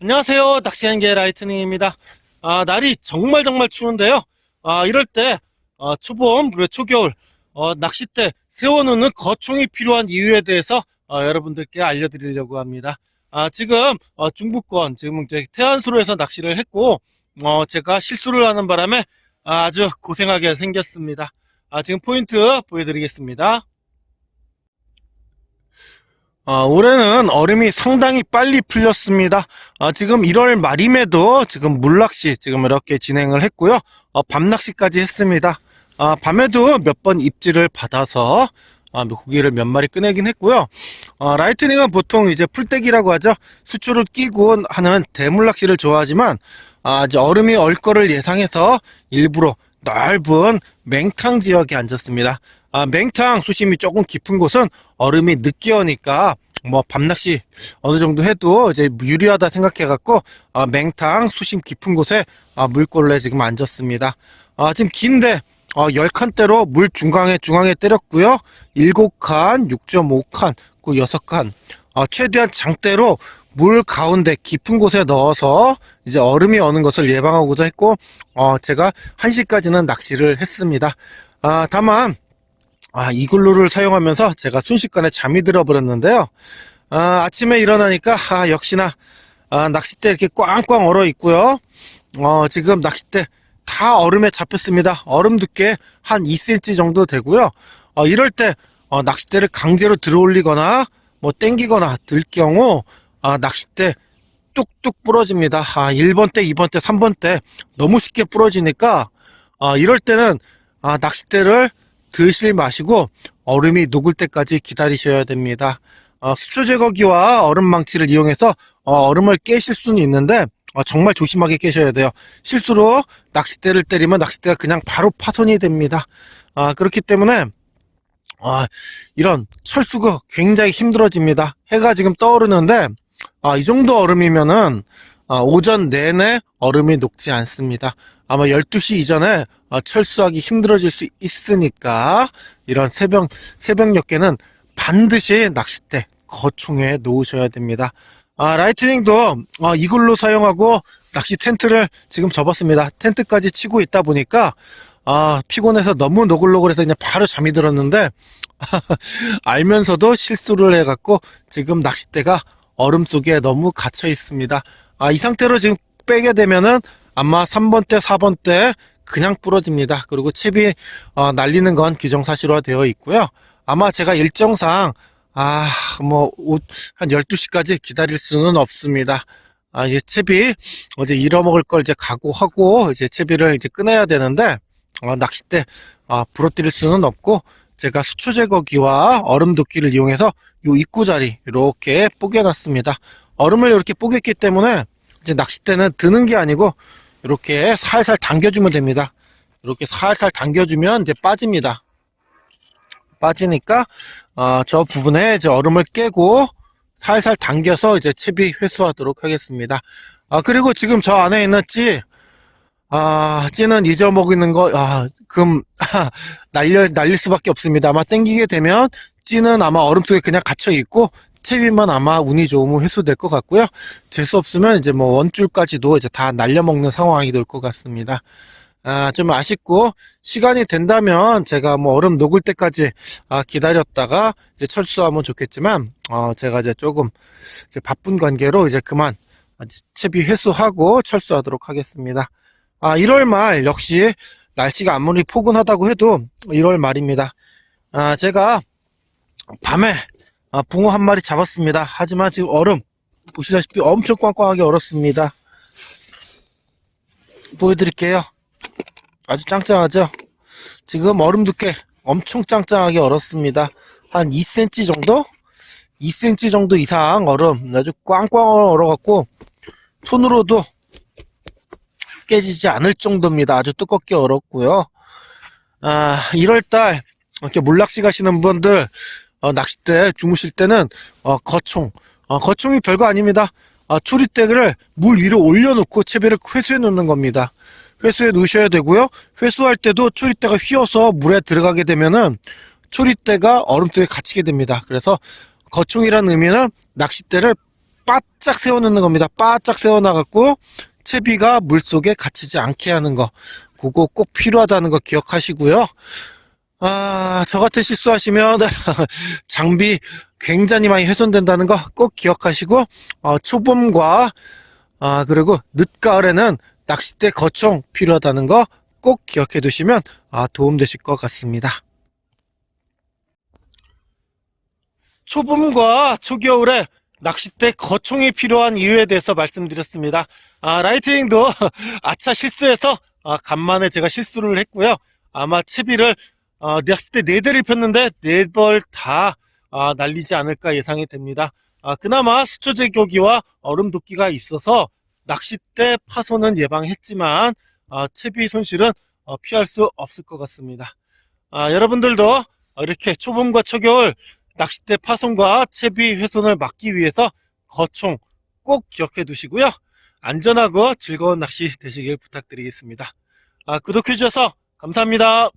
안녕하세요. 낚시한개 라이트닝입니다. 아, 날이 정말 정말 추운데요. 아, 이럴 때, 어, 초봄, 초겨울, 어, 낚싯대 세워놓는 거총이 필요한 이유에 대해서, 어, 여러분들께 알려드리려고 합니다. 아, 지금, 어, 중부권, 지금 태안수로에서 낚시를 했고, 어, 제가 실수를 하는 바람에 아주 고생하게 생겼습니다. 아, 지금 포인트 보여드리겠습니다. 아, 올해는 얼음이 상당히 빨리 풀렸습니다. 아, 지금 1월 말임에도 지금 물낚시 지금 이렇게 진행을 했고요. 어, 밤낚시까지 했습니다. 아, 밤에도 몇 번 입질을 받아서 아, 고기를 몇 마리 꺼내긴 했고요. 어, 라이트닝은 보통 이제 풀떼기라고 하죠. 수초를 끼고 하는 대물낚시를 좋아하지만 아, 이제 얼음이 얼 거를 예상해서 일부러 넓은 맹탕 지역에 앉았습니다. 아, 맹탕 수심이 조금 깊은 곳은 얼음이 늦게 오니까 뭐 밤낚시 어느 정도 해도 이제 유리하다 생각해갖고 아, 맹탕 수심 깊은 곳에 아, 물골에 지금 앉았습니다. 아, 지금 긴데 어, 10칸대로 물 중앙에 중앙에 때렸고요. 7칸, 6.5칸, 그 6칸. 어, 최대한 장대로 물 가운데 깊은 곳에 넣어서 이제 얼음이 오는 것을 예방하고자 했고 어, 제가 1시까지는 낚시를 했습니다. 아, 다만 아, 이글루를 사용하면서 제가 순식간에 잠이 들어버렸는데요. 아, 아침에 일어나니까 아, 역시나 아, 낚싯대 이렇게 꽝꽝 얼어 있고요. 어, 지금 낚싯대 다 얼음에 잡혔습니다. 얼음 두께 한 2cm 정도 되고요. 어, 이럴 때 어, 낚싯대를 강제로 들어올리거나 뭐 땡기거나 들 경우 아, 낚싯대 뚝뚝 부러집니다. 아, 1번 때, 2번 때, 3번 때 너무 쉽게 부러지니까 아, 이럴 때는 아, 낚싯대를 드실 마시고 얼음이 녹을 때까지 기다리셔야 됩니다. 어, 수초 제거기와 얼음 망치를 이용해서 어, 얼음을 깨실 수는 있는데 어, 정말 조심하게 깨셔야 돼요. 실수로 낚싯대를 때리면 낚싯대가 그냥 바로 파손이 됩니다. 아, 그렇기 때문에 아, 이런 철수가 굉장히 힘들어집니다. 해가 지금 떠오르는데 아, 이 정도 얼음이면은 아, 오전 내내 얼음이 녹지 않습니다. 아마 12시 이전에 아, 철수하기 힘들어질 수 있으니까 이런 새벽 새벽 녘에는 반드시 낚싯대 거총에 놓으셔야 됩니다. 아, 라이트닝도 아, 이글로 사용하고 낚시 텐트를 지금 접었습니다. 텐트까지 치고 있다 보니까 아, 피곤해서 너무 노글노글해서 그냥 바로 잠이 들었는데 알면서도 실수를 해갖고 지금 낚싯대가 얼음 속에 너무 갇혀 있습니다. 아, 이 상태로 지금 빼게 되면은 아마 3번 때, 4번 때 그냥 부러집니다. 그리고 칩이 어, 날리는 건 규정 사실화 되어 있고요. 아마 제가 일정상 아, 뭐, 옷, 한 12시까지 기다릴 수는 없습니다. 아, 이제 채비, 어제 잃어먹을 걸 이제 각오하고, 이제 채비를 이제 꺼내야 되는데, 어, 낚싯대, 아, 부러뜨릴 수는 없고, 제가 수초 제거기와 얼음 도끼를 이용해서 요 입구 자리, 이렇게 뽀개놨습니다. 얼음을 이렇게 뽀겠기 때문에, 이제 낚싯대는 드는 게 아니고, 이렇게 살살 당겨주면 됩니다. 이렇게 살살 당겨주면 이제 빠집니다. 빠지니까 어, 저 부분에 이제 얼음을 깨고 살살 당겨서 이제 채비 회수하도록 하겠습니다. 아 그리고 지금 저 안에 있는 찌, 아 찌는 잊어먹는 거, 아금 날려 날릴 수밖에 없습니다. 아마 땡기게 되면 찌는 아마 얼음 속에 그냥 갇혀 있고 채비만 아마 운이 좋으면 회수될 것 같고요. 될수 없으면 이제 뭐 원줄까지도 이제 다 날려먹는 상황이 될 것 같습니다. 아, 좀 아쉽고, 시간이 된다면 제가 뭐 얼음 녹을 때까지 아, 기다렸다가 이제 철수하면 좋겠지만, 어, 제가 이제 조금 이제 바쁜 관계로 이제 그만 채비 회수하고 철수하도록 하겠습니다. 아, 1월 말 역시 날씨가 아무리 포근하다고 해도 1월 말입니다. 아, 제가 밤에 아, 붕어 한 마리 잡았습니다. 하지만 지금 얼음 보시다시피 엄청 꽝꽝하게 얼었습니다. 보여드릴게요. 아주 짱짱하죠? 지금 얼음 두께 엄청 짱짱하게 얼었습니다. 한 2cm 정도? 2cm 정도 이상 얼음 아주 꽝꽝 얼어갖고 손으로도 깨지지 않을 정도입니다. 아주 두껍게 얼었고요. 아, 1월달 이렇게 물낚시 가시는 분들 어, 낚싯대 주무실 때는 어, 거총 어, 거총이 별거 아닙니다. 아, 초리대를 물 위로 올려놓고 채비를 회수해 놓는 겁니다. 회수해 놓으셔야 되고요. 회수할 때도 초리대가 휘어서 물에 들어가게 되면은 초리대가 얼음 속에 갇히게 됩니다. 그래서 거총이라는 의미는 낚싯대를 바짝 세워놓는 겁니다. 바짝 세워놔갖고 채비가 물속에 갇히지 않게 하는 거. 그거 꼭 필요하다는 거 기억하시고요. 아, 저 같은 실수하시면 장비 굉장히 많이 훼손된다는 거 꼭 기억하시고, 어, 초봄과, 아, 그리고 늦가을에는 낚싯대 거총 필요하다는 거 꼭 기억해 두시면, 아, 도움 되실 것 같습니다. 초봄과 초겨울에 낚싯대 거총이 필요한 이유에 대해서 말씀드렸습니다. 아, 라이트닝도 아차 실수해서 아, 간만에 제가 실수를 했고요. 아마 채비를 아, 낚싯대 4대를 폈는데 4벌 다 아, 날리지 않을까 예상이 됩니다. 아, 그나마 수초제 교기와 얼음 도끼가 있어서 낚싯대 파손은 예방했지만 아, 채비 손실은 어, 피할 수 없을 것 같습니다. 아, 여러분들도 이렇게 초봄과 초겨울 낚싯대 파손과 채비 훼손을 막기 위해서 거총 꼭 기억해 두시고요. 안전하고 즐거운 낚시 되시길 부탁드리겠습니다. 아, 구독해 주셔서 감사합니다.